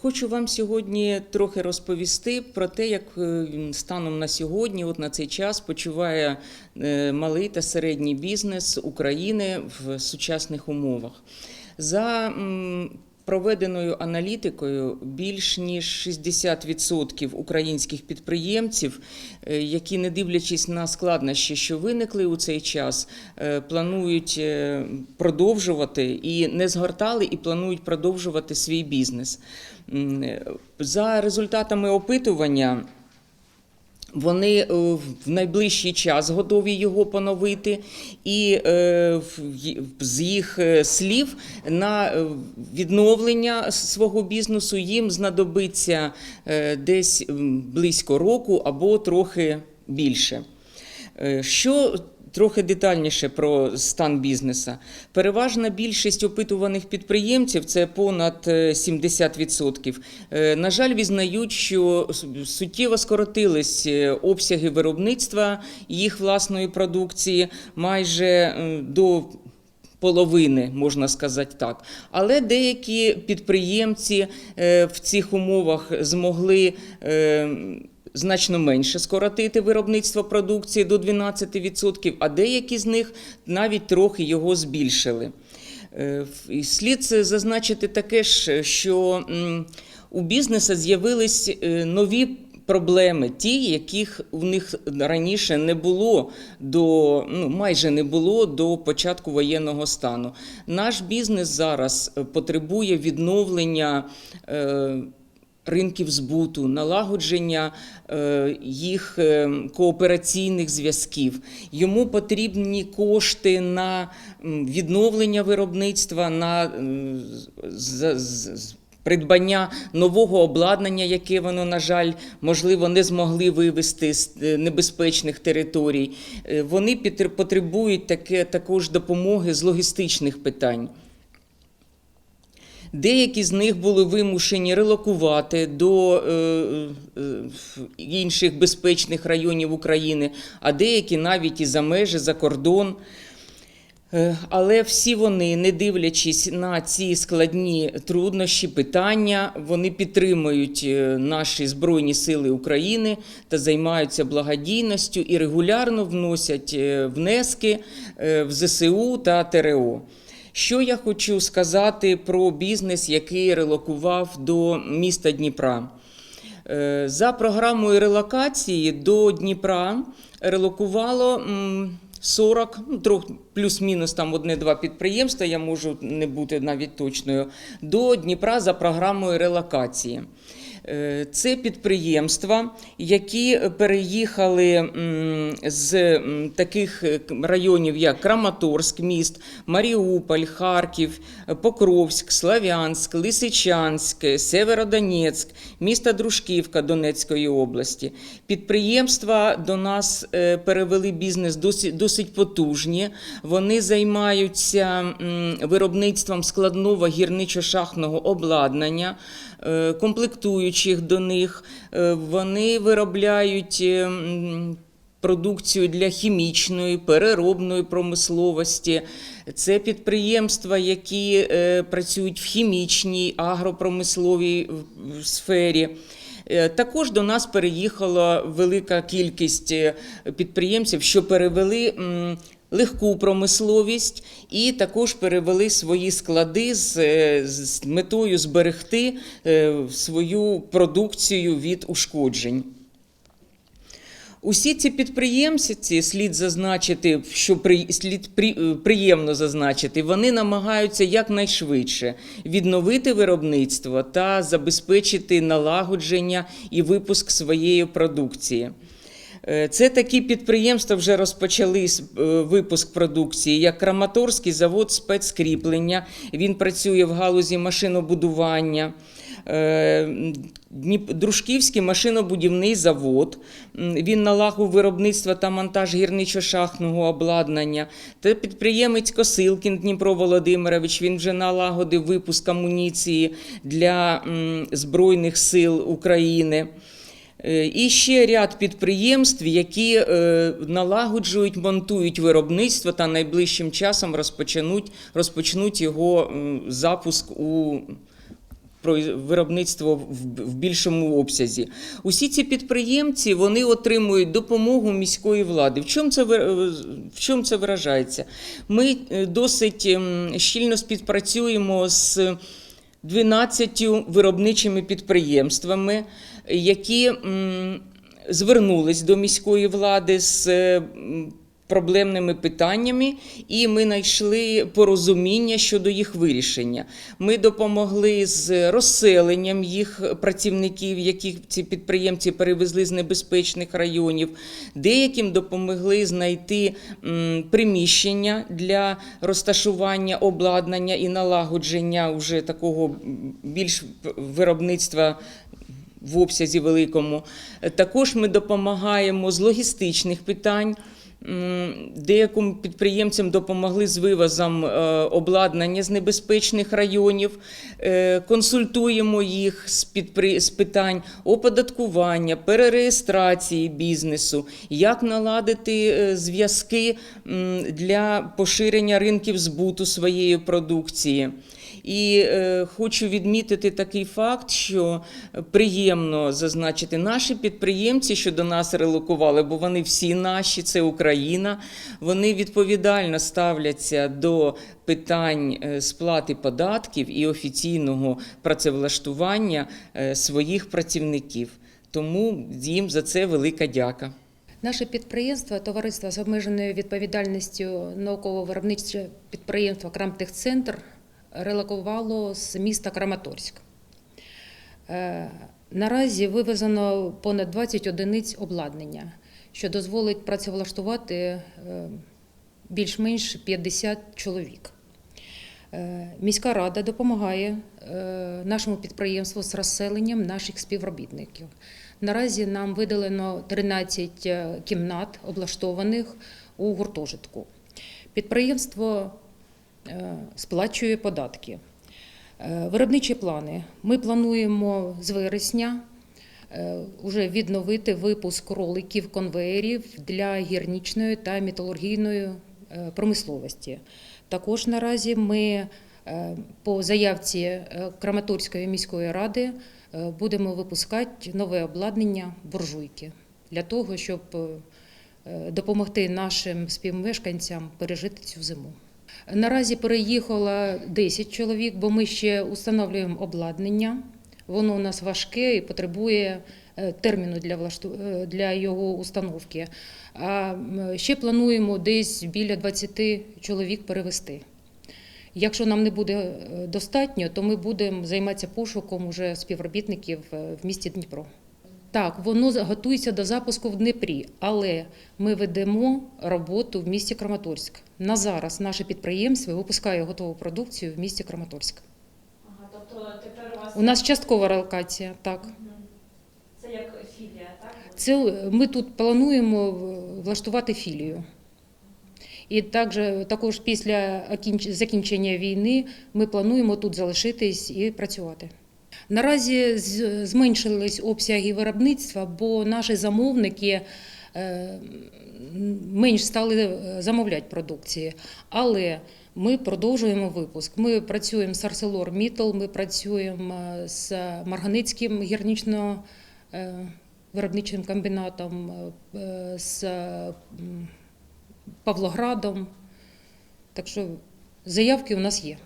Хочу вам сьогодні трохи розповісти про те, як е, станом на сьогодні, от на цей час, почуває е, малий та середній бізнес України в сучасних умовах. За проведеною аналітикою, більш ніж 60% українських підприємців, е, які, не дивлячись на складнощі, що виникли у цей час, е, планують е, продовжувати і не згортали, і планують продовжувати свій бізнес. За результатами опитування. Вони е, в найближчий час готові його поновити, і е, з їх е, слів на відновлення свого бізнесу їм знадобиться десь близько року або трохи більше. Що трохи детальніше про стан бізнеса? Переважна більшість опитуваних підприємців, це понад е, 70%, е, на жаль, візнають, що суттєво скоротились е, обсяги виробництва їх власної продукції майже е, до половини, можна сказати так. Але деякі підприємці е, в цих умовах змогли е, значно менше скоротити виробництво продукції до 12%, а деякі з них навіть трохи його збільшили. Е, Слід зазначити таке ж, що у бізнесу з'явились е, нові проблеми, ті, яких у них раніше не було до ну майже не було до початку воєнного стану. Наш бізнес зараз е, потребує відновлення. Е, Ринків збуту, налагодження е, їх е, коопераційних зв'язків. Йому потрібні кошти на відновлення виробництва, на придбання нового обладнання, яке воно, на жаль, можливо, не змогли вивести з е, небезпечних територій. Вони потребують таке, також допомоги з логістичних питань. Деякі з них були вимушені релокувати до е, е, інших безпечних районів України, а деякі навіть і за межі, за кордон. Е, Але всі вони, не дивлячись на ці складні труднощі, питання, вони підтримують е, наші Збройні Сили України та займаються благодійністю і регулярно вносять е, внески в ЗСУ та ТРО. Що я хочу сказати про бізнес, який релокував до міста Дніпра? Е, За програмою релокації до Дніпра релокувало м, 40, ну, плюс-мінус там одне-два підприємства, я можу не бути навіть точною, до Дніпра за програмою релокації. Е, Це підприємства, які переїхали з таких е, районів, як Краматорськ, міст, Маріуполь, Харків, Покровськ, Славянськ, Лисичанськ, Северодонецьк, місто Дружківка Донецької області. Підприємства до нас е, перевели бізнес досить, досить потужні. Вони займаються виробництвом складного гірничо-шахтного обладнання, комплектуючих до них. Е, Вони виробляють. е, Продукцію для хімічної, переробної промисловості. Це підприємства, які е, працюють в хімічній, агропромисловій сфері. Е, Також до нас переїхала велика кількість е, підприємців, що перевели легку промисловість і також перевели свої склади з, е, з метою зберегти е, свою продукцію від ушкоджень. Усі ці підприємці, слід зазначити, що при, слід при, е, приємно зазначити, вони намагаються якнайшвидше відновити виробництво та забезпечити налагодження і випуск своєї продукції. Е, Це такі підприємства вже розпочали е, випуск продукції, як Краматорський завод спецкріплення. Він працює в галузі машинобудування. Е, Дружківський машинобудівний завод. Він налагодив виробництво та монтаж гірничо-шахтного обладнання. Та підприємець Косилкін Дніпро Володимирович. Він вже налагодив випуск амуніції для Збройних сил України. Е, І ще ряд підприємств, які е, налагоджують, монтують виробництво та найближчим часом розпочнуть, розпочнуть його запуск у виробництво в- більшому обсязі. Усі ці підприємці вони отримують допомогу міської влади. В чому це ви- в чому це виражається? Ми е, досить щільно співпрацюємо з 12 виробничими підприємствами, які звернулись до міської влади з проблемними питаннями, і ми знайшли порозуміння щодо їх вирішення. Ми допомогли з розселенням їх працівників, яких ці підприємці перевезли з небезпечних районів. Деяким допомогли знайти приміщення для розташування обладнання і налагодження вже такого більш виробництва в обсязі великому. Також ми допомагаємо з логістичних питань. Деяким підприємцям допомогли з вивозом е, обладнання з небезпечних районів, Е, консультуємо їх з, питань оподаткування, перереєстрації бізнесу, як наладити е, зв'язки для поширення ринків збуту своєї продукції. І е, хочу відмітити такий факт, що приємно зазначити наші підприємці, що до нас релокували, бо вони всі наші, це Україна. Вони відповідально ставляться до питань е, сплати податків і офіційного працевлаштування е, своїх працівників. Тому їм за це велика дяка. Наше підприємство, товариство з обмеженою відповідальністю науково-виробниче підприємство Крамтехцентр релокувало з міста Краматорськ. Е, Наразі вивезено понад 20 одиниць обладнання, що дозволить працевлаштувати е, більш-менш 50 чоловік. Е, Міська рада допомагає нашому підприємству з розселенням наших співробітників. Наразі нам видалено 13 е, кімнат, облаштованих у гуртожитку. Підприємство сплачує податки. Е, Виробничі плани. Ми плануємо з вересня е, уже відновити випуск роликів конвеєрів для гірнічної та металургійної е, промисловості. Також наразі ми е, по заявці е, Краматорської міської ради е, будемо випускати нове обладнання буржуйки для того, щоб е, е, допомогти нашим співмешканцям пережити цю зиму. Наразі переїхало 10 чоловік, бо ми ще встановлюємо обладнання. Воно у нас важке і потребує е, терміну для, влашту... е, для його установки. А ще плануємо десь біля 20 чоловік перевести. Якщо нам не буде е, достатньо, то ми будемо займатися пошуком уже співробітників в місті Дніпро. Так, воно готується до запуску в Дніпрі, але ми ведемо роботу в місті Краматорськ. На зараз наше підприємство випускає готову продукцію в місті Краматорськ. Ага, тобто тепер у вас У нас часткова релокація, так. Це як філія, так? Це ми тут плануємо влаштувати філію. І також, також після закінчення війни ми плануємо тут залишитись і працювати. Наразі зменшились обсяги виробництва, бо наші замовники е, менш стали е, замовляти продукції. Але ми продовжуємо випуск. Ми працюємо з ArcelorMittal, ми працюємо е, з Марганицьким гірнично е, виробничим комбінатом, з Павлоградом. Так що заявки у нас є.